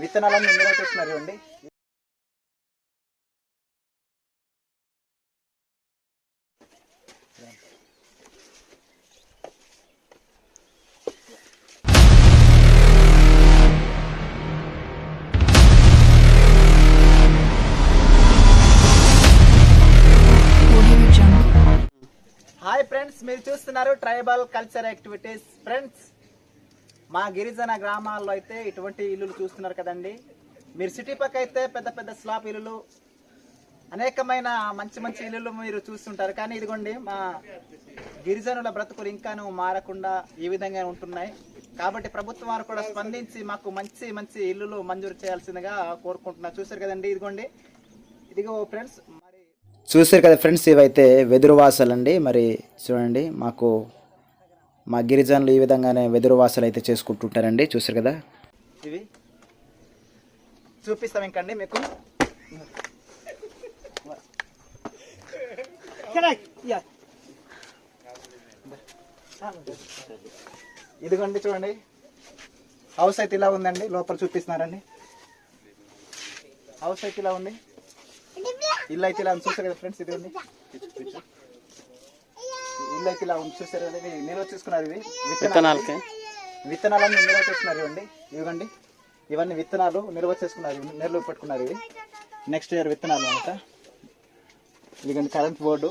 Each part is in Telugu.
విత్తనాలన్నీ నిల్వ చేస్తున్నారు ఇవ్వండి. హాయ్ ఫ్రెండ్స్ మీరు చూస్తున్నారు ట్రైబల్ కల్చర్ యాక్టివిటీస్ ఫ్రెండ్స్ మా గిరిజన గ్రామాల్లో అయితే ఇటువంటి ఇల్లులు చూస్తున్నారు కదండి. మీరు సిటీ పక్క అయితే పెద్ద పెద్ద స్లాబ్ ఇల్లులు అనేకమైన మంచి మంచి ఇల్లులు మీరు చూస్తుంటారు. కానీ ఇదిగోండి మా గిరిజనుల బ్రతుకులు ఇంకాను మారకుండా ఈ విధంగా ఉంటున్నాయి. కాబట్టి ప్రభుత్వం వారు కూడా స్పందించి మాకు మంచి మంచి ఇల్లులు మంజూరు చేయాల్సిందిగా కోరుకుంటున్నా. చూసారు కదండి ఇదిగోండి. ఇదిగో ఫ్రెండ్స్ మరి చూసారు కదా ఫ్రెండ్స్ ఇవైతే వెదురు వాసలు అండి మరి చూడండి మాకు మా గిరిజనులు ఈ విధంగానే వెదురు వాసలు అయితే చేసుకుంటుంటారండి. చూసారు కదా? ఇవి. చూపిస్తాం ఇంకండి మీకు. ఇదిగోండి చూడండి. హౌస్ అయితే ఇలా ఉందండి. లోపల చూపిస్తున్నారండి. హౌస్ అయితే ఇలా ఉంది. ఇల్లు అయితే ఇలా ఉంది. చూసారు కదా ఫ్రెండ్స్? ఇది అయితే ఇలా ఉంది చూసారు కదా ఇది నిల్వ చేసుకున్నారు ఇది. విత్తనాలకి? విత్తనాలన్నీ నిల్వ చేసుకున్నారు ఇవ్వండి. ఇవ్వండి. ఇవన్నీ విత్తనాలు నిల్వ చేసుకున్నారు ఇవి నిల్వ పెట్టుకున్నారు ఇవి నెక్స్ట్ ఇయర్ విత్తనాలు అనమాట ఇదిగోండి కరెంట్ బోర్డు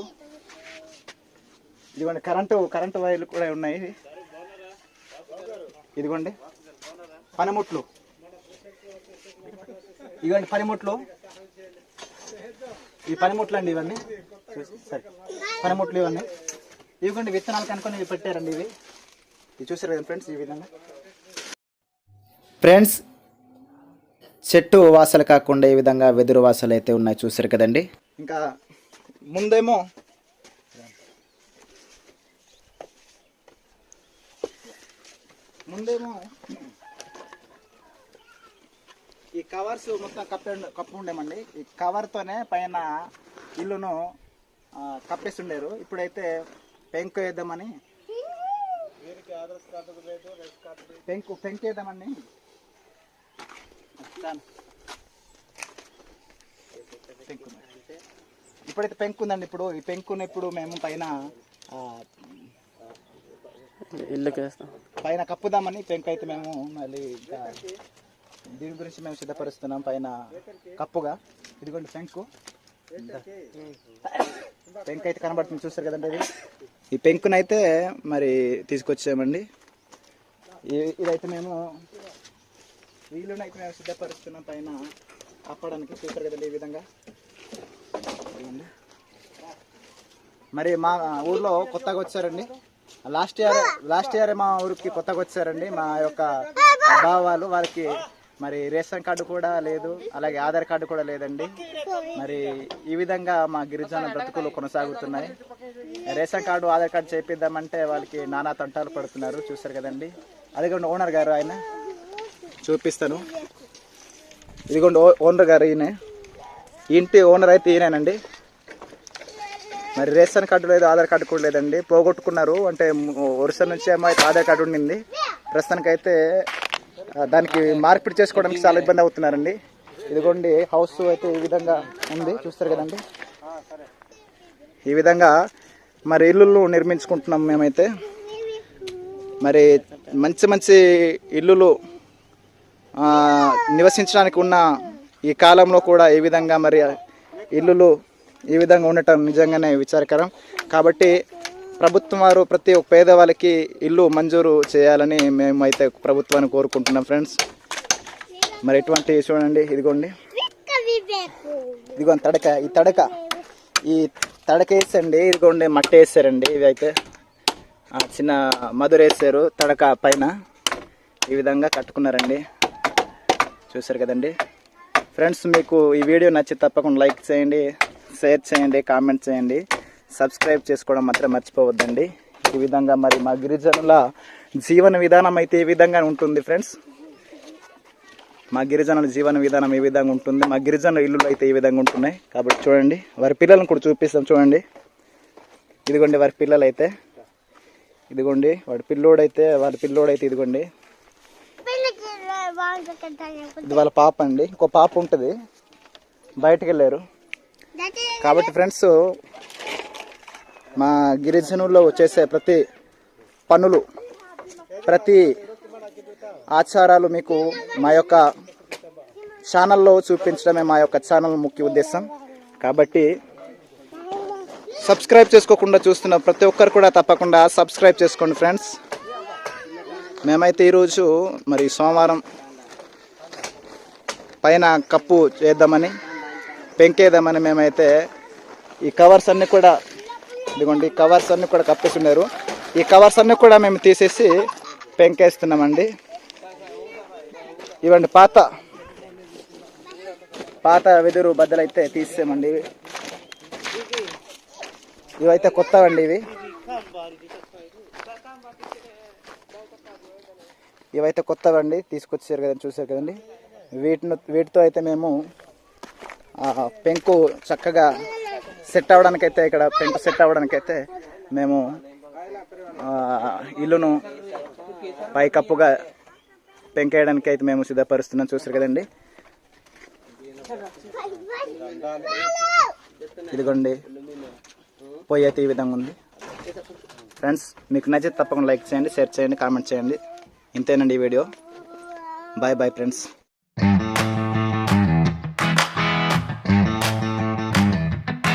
ఇదిగోండి కరెంటు కరెంటు వైర్లు కూడా ఉన్నాయి ఇవి. ఇదిగోండి పనిముట్లు. ఇదిగోండి పనిముట్లు. ఈ పనిముట్లు అండి ఇవన్నీ. సరే పనిముట్లు ఇవన్నీ. ఇవ్వండి విత్తనాలు కనుక్కొని ఇవి పెట్టారండి ఇవి. ఇవి చూసారు కదా ఫ్రెండ్స్ ఈ విధంగా? ఫ్రెండ్స్ చెట్టు వాసలు కాకుండా ఈ విధంగా వెదురు వాసలు అయితే ఉన్నాయి చూసారు కదండి. ఇంకా ముందేమో ముందేమో ఈ కవర్స్ మొత్తం కప్పి కప్పు ఉండేమండి. ఈ కవర్తోనే పైన ఇల్లును కప్పేసి ఉండేరు ఇప్పుడైతే పెంకు వేద్దామని. పెంకు పెంకు వేద్దామని. పెంకు. ఇప్పుడైతే పెంకు ఉందండి ఇప్పుడు. ఈ పెంకుని ఇప్పుడు మేము పైన ఆ, ఇల్లుకి వేస్తాం. పైన కప్పుదామని పెంకు అయితే మేము మళ్ళీ ఇంకా దీని గురించి మేము సిద్ధపరుస్తున్నాం పైన కప్పుగా. ఇదిగోండి పెంకు. పెంకు అయితే కనబడుతుంది. చూస్తారు కదండి ఇది ఈ పెంకునైతే మరి తీసుకొచ్చామండి ఇదైతే మేము వీళ్ళనైతే మేము సిద్ధపరుస్తున్నాం పైన అప్పడానికి. చూస్తారు కదండి ఈ విధంగా. మరి మా ఊర్లో కొత్తగా వచ్చారండి. లాస్ట్ ఇయర్ లాస్ట్ ఇయర్ మా ఊరికి కొత్తగా వచ్చారండి. మా యొక్క బావాలు వారికి మరి రేషన్ కార్డు కూడా లేదు అలాగే ఆధార్ కార్డు కూడా లేదండి. మరి ఈ విధంగా మా గిరిజన బ్రతుకులు కొనసాగుతున్నాయి. రేషన్ కార్డు ఆధార్ కార్డు చేపిద్దామంటే వాళ్ళకి నానా తంటాలు పడుతున్నారు చూసారు కదండి. అదిగోండి ఓనర్ గారు ఆయన చూపిస్తాను. ఇదిగోండి ఓ- ఓనర్ గారు ఈయన. ఇంటి ఓనర్ అయితే ఈయనేనండి. మరి రేషన్ కార్డు లేదు ఆధార్ కార్డు కూడా లేదండి. పోగొట్టుకున్నారు అంటే వరుస నుంచి ఏమో ఆధార్ కార్డు ఉండింది. ప్రస్తుతానికైతే దానికి మార్పిడి చేసుకోవడానికి చాలా ఇబ్బంది అవుతున్నారండి. ఇదిగోండి హౌస్ అయితే ఈ విధంగా ఉంది. చూస్తారు కదండి. ఈ విధంగా మరి ఇల్లులు నిర్మించుకుంటున్నాం మేమైతే. మరి మంచి మంచి ఇల్లులు నివసించడానికి ఉన్న ఈ కాలంలో కూడా ఈ విధంగా మరి ఇల్లులు ఈ విధంగా ఉండటం నిజంగానే విచారకరం. కాబట్టి ప్రభుత్వం వారు ప్రతి ఒక్క పేదవాళ్ళకి ఇల్లు మంజూరు చేయాలని మేమైతే ప్రభుత్వాన్ని కోరుకుంటున్నాం ఫ్రెండ్స్. మరి ఎటువంటి చూడండి ఇదిగోండి. ఇదిగోండి తడక ఈ తడక. ఈ తడక వేసండి ఇదిగోండి మట్టి వేసారండి. ఇవి అయితే ఆ, చిన్న మధుర వేసారు తడక పైన. ఈ విధంగా కట్టుకున్నారండి. చూసారు కదండి. ఫ్రెండ్స్ మీకు ఈ వీడియో నచ్చి తప్పకుండా లైక్ చేయండి షేర్ చేయండి కామెంట్ చేయండి. సబ్స్క్రైబ్ చేసుకోవడం మాత్రం మర్చిపోవద్దండి. ఈ విధంగా మరి మా గిరిజనుల జీవన విధానం అయితే ఈ విధంగా ఉంటుంది ఫ్రెండ్స్. మా గిరిజనుల జీవన విధానం ఈ విధంగా ఉంటుంది. మా గిరిజనుల ఇల్లులు అయితే ఈ విధంగా ఉంటున్నాయి. కాబట్టి చూడండి వారి పిల్లలను కూడా చూపిస్తాం చూడండి. ఇదిగోండి వారి పిల్లలు అయితే ఇదిగోండి వాడి పిల్లోడైతే వాడి పిల్లోడైతే ఇదిగోండి. ఇది వాళ్ళ పాప అండి. ఇంకో పాప ఉంటుంది. బయటకు వెళ్ళారు. కాబట్టి ఫ్రెండ్స్ మా గిరిజనుల్లో చేసే ప్రతి పనులు ప్రతి ఆచారాలు మీకు మా యొక్క ఛానల్లో చూపించడమే మా యొక్క ఛానల్ ముఖ్య ఉద్దేశం. కాబట్టి సబ్స్క్రైబ్ చేసుకోకుండా చూస్తున్న ప్రతి ఒక్కరు కూడా తప్పకుండా సబ్స్క్రైబ్ చేసుకోండి ఫ్రెండ్స్. మేమైతే ఈరోజు మరి సోమవారం పైన కప్పు చేద్దామని పెంకేద్దామని మేమైతే ఈ కవర్స్ అన్నీ కూడా ఇదిగోండి ఈ కవర్స్ అన్నీ కూడా కప్పేసి ఉన్నారు ఈ కవర్స్ అన్నీ కూడా మేము తీసేసి పెంకేస్తున్నామండి. ఇవ్వండి పాత. పాత వెదురు బద్దలైతే తీసేమండి ఇవి. ఇవైతే కొత్తవండి ఇవి. ఇవైతే కొత్తవండి తీసుకొచ్చారు కదండి చూసారు కదండి. వీటిని వీటితో అయితే మేము పెంకు చక్కగా సెట్ అవ్వడానికైతే ఇక్కడ పెంట్ సెట్ అవ్వడానికైతే మేము ఇల్లును పైకప్పుగా పెంకేయడానికి అయితే మేము సిద్ధపరుస్తున్నాం. చూసారు కదండి? ఇదిగోండి. పొయ్యి అయితే ఈ విధంగా ఉంది. ఫ్రెండ్స్ మీకు నచ్చితే తప్పకుండా లైక్ చేయండి షేర్ చేయండి కామెంట్ చేయండి. ఇంతేనండి ఈ వీడియో. Bye bye friends.